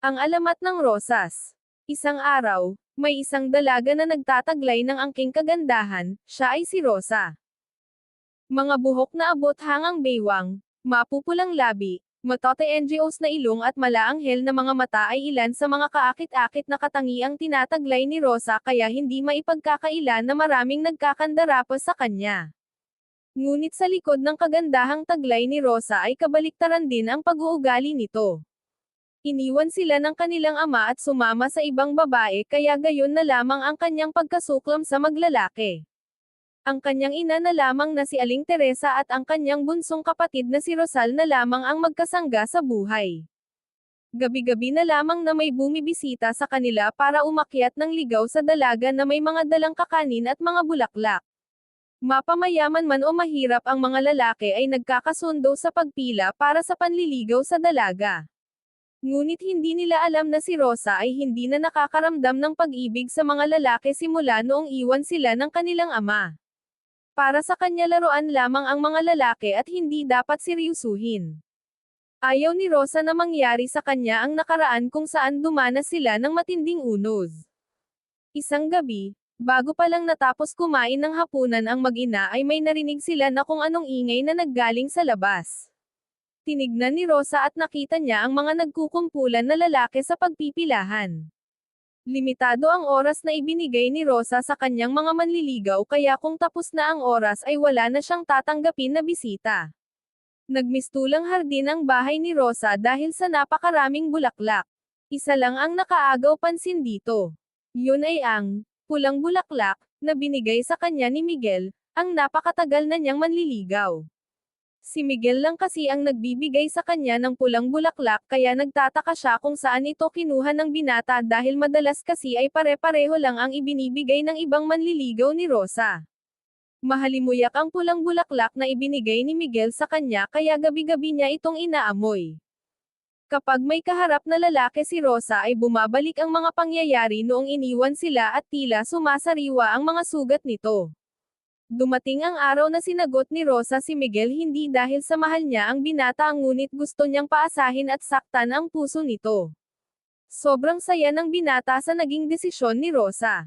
Ang alamat ng rosas. Isang araw, may isang dalaga na nagtataglay ng angking kagandahan, siya ay si Rosa. Mga buhok na abot hangang baywang, mapupulang labi, matote NGOs na ilong at malaanghel na mga mata ay ilan sa mga kaakit-akit na katangiang tinataglay ni Rosa kaya hindi maipagkakaila na maraming nagkakandarapa sa kanya. Ngunit sa likod ng kagandahang taglay ni Rosa ay kabaliktaran din ang pag-uugali nito. Iniwan sila ng kanilang ama at sumama sa ibang babae kaya gayon na lamang ang kanyang pagkasuklam sa maglalaki. Ang kanyang ina na lamang na si Aling Teresa at ang kanyang bunsong kapatid na si Rosal na lamang ang magkasangga sa buhay. Gabi-gabi na lamang na may bumibisita sa kanila para umakyat ng ligaw sa dalaga na may mga dalang kakanin at mga bulaklak. Mapamayaman man o mahirap ang mga lalaki ay nagkakasundo sa pagpila para sa panliligaw sa dalaga. Ngunit hindi nila alam na si Rosa ay hindi na nakakaramdam ng pag-ibig sa mga lalaki simula noong iwan sila ng kanilang ama. Para sa kanya laruan lamang ang mga lalaki at hindi dapat seryosuhin. Ayaw ni Rosa na mangyari sa kanya ang nakaraan kung saan dumanas sila ng matinding unos. Isang gabi, bago pa lang natapos kumain ng hapunan ang mag-ina ay may narinig sila na kung anong ingay na naggaling sa labas. Tinignan ni Rosa at nakita niya ang mga nagkukumpulan na lalaki sa pagpipilahan. Limitado ang oras na ibinigay ni Rosa sa kanyang mga manliligaw kaya kung tapos na ang oras ay wala na siyang tatanggapin na bisita. Nagmistulang hardin ang bahay ni Rosa dahil sa napakaraming bulaklak. Isa lang ang nakaagaw pansin dito. Yun ay ang pulang bulaklak na binigay sa kanya ni Miguel, ang napakatagal na niyang manliligaw. Si Miguel lang kasi ang nagbibigay sa kanya ng pulang bulaklak kaya nagtataka siya kung saan ito kinuha ng binata dahil madalas kasi ay pare-pareho lang ang ibinibigay ng ibang manliligaw ni Rosa. Mahalimuyak ang pulang bulaklak na ibinigay ni Miguel sa kanya kaya gabi-gabi niya itong inaamoy. Kapag may kaharap na lalaki si Rosa ay bumabalik ang mga pangyayari noong iniwan sila at tila sumasariwa ang mga sugat nito. Dumating ang araw na sinagot ni Rosa si Miguel hindi dahil sa mahal niya ang binata ngunit gusto niyang paasahin at saktan ang puso nito. Sobrang saya ng binata sa naging desisyon ni Rosa.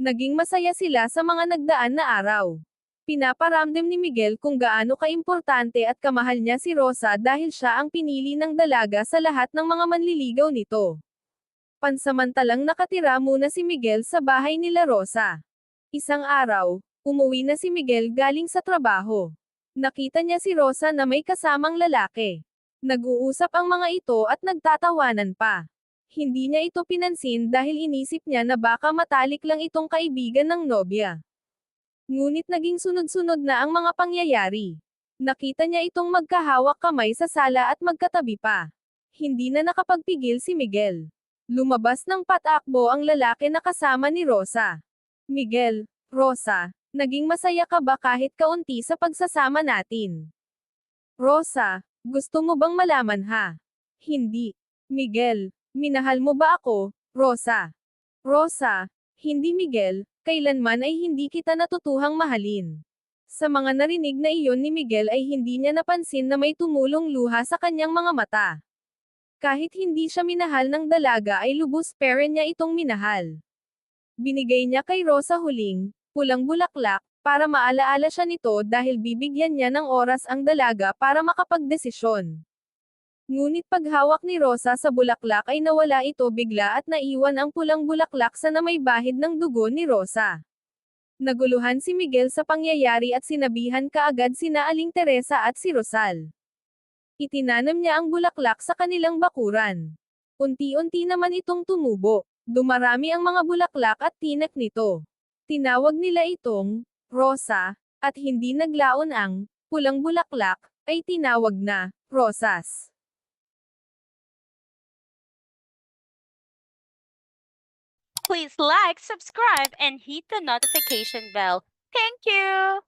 Naging masaya sila sa mga nagdaan na araw. Pinaparamdam ni Miguel kung gaano kaimportante at kamahal niya si Rosa dahil siya ang pinili ng dalaga sa lahat ng mga manliligaw nito. Pansamantalang nakatira muna si Miguel sa bahay nila Rosa. Isang araw, Umuwi na si Miguel galing sa trabaho. Nakita niya si Rosa na may kasamang lalaki. Nag-uusap ang mga ito at nagtatawanan pa. Hindi niya ito pinansin dahil inisip niya na baka matalik lang itong kaibigan ng nobya. Ngunit naging sunod-sunod na ang mga pangyayari. Nakita niya itong magkahawak kamay sa sala at magkatabi pa. Hindi na nakapagpigil si Miguel. Lumabas ng patakbo ang lalaki na kasama ni Rosa. Miguel, Rosa, Naging masaya ka ba kahit kaunti sa pagsasama natin? Rosa, gusto mo bang malaman ha? Hindi. Miguel, minahal mo ba ako, Rosa? Rosa, hindi Miguel, kailanman ay hindi kita natutuhang mahalin. Sa mga narinig na iyon ni Miguel ay hindi niya napansin na may tumulong luha sa kanyang mga mata. Kahit hindi siya minahal ng dalaga ay lubos pero niya itong minahal. Binigay niya kay Rosa huling, pulang bulaklak, para maalaala siya nito dahil bibigyan niya ng oras ang dalaga para makapagdesisyon. Ngunit paghawak ni Rosa sa bulaklak ay nawala ito bigla at naiwan ang pulang bulaklak sa na may bahid ng dugo ni Rosa. Naguluhan si Miguel sa pangyayari at sinabihan kaagad sina Aling Teresa at si Rosal. Itinanam niya ang bulaklak sa kanilang bakuran. Unti-unti naman itong tumubo. Dumarami ang mga bulaklak at tinak nito. Tinawag nila itong Rosa, at hindi naglaon ang pulang bulaklak, ay tinawag na rosas. Please like, subscribe, and hit the notification bell. Thank you!